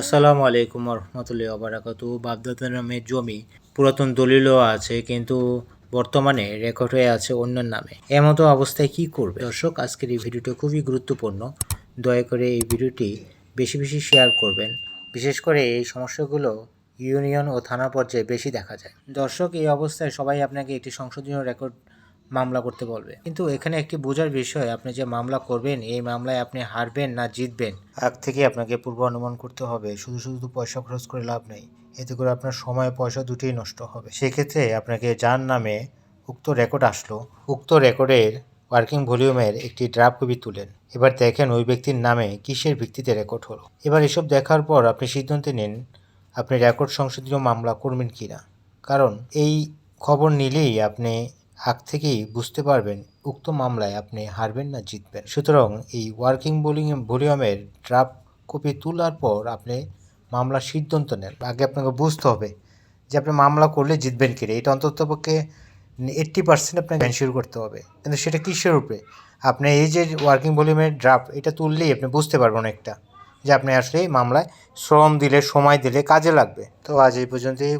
আসসালামু আলাইকুম রহমতুল্লাহ আবরাকাতু বাগদাদ নামে জমি পুরাতন দলিলও আছে, কিন্তু বর্তমানে রেকর্ড হয়ে আছে অন্যের নামে। এমতো অবস্থায় কি করবে? দর্শক, আজকের এই ভিডিওটা খুবই গুরুত্বপূর্ণ। দয়া করে এই ভিডিওটি বেশি বেশি শেয়ার করবেন। বিশেষ করে এই সমস্যাগুলো ইউনিয়ন ও থানা পর্যায়ে বেশি দেখা যায়। দর্শক, এই অবস্থায় সবাই আপনাকে একটি সংশোধনীয় রেকর্ড মামলা করতে বলবে। কিন্তু এখানে একটি বোঝার বিষয়, আপনি যে মামলা করবেন, এই মামলায় আপনি হারবেন না জিতবেন। আগ থেকে আপনাকে পূর্ব অনুমান করতে হবে, শুধু শুধু পয়সা খরচ করে লাভ নেই। এতে করে আপনার সময়, পয়সা দুটোই নষ্ট হবে। সেক্ষেত্রে আপনাকে যার নামে উক্ত রেকর্ড আসলো, উক্ত রেকর্ডের ওয়ার্কিং ভলিউমের একটি ড্রাফট কপি তুলেন। এবার দেখেন ওই ব্যক্তির নামে কিসের ভিত্তিতে রেকর্ড হলো। এবার এসব দেখার পর আপনি সিদ্ধান্ত নিন, আপনি রেকর্ড সংশোধনীয় মামলা করবেন কিনা। কারণ এই খবর নিলেই আপনি আগ থেকেই বুঝতে পারবেন উক্ত মামলায় আপনি হারবেন না জিতবেন। সুতরাং এই ওয়ার্কিং বোলিং ভলিউমের ড্রাফট কপি তোলার পর আপনি মামলার সিদ্ধান্ত নেন। আগে আপনাকে বুঝতে হবে যে আপনি মামলা করলে জিতবেন কিনা এটা অন্ততপক্ষে এইট্টি পার্সেন্ট আপনাকে এনশিওর করতে হবে। কিন্তু সেটা কিসের উপরে? আপনি এই যে ওয়ার্কিং ভলিউমের ড্রাফট, এটা তুললেই আপনি বুঝতে পারবেন একটা যে আপনি আসলে এই মামলায় শ্রম দিলে, সময় দিলে কাজে লাগবে। তো আজ এই পর্যন্তই।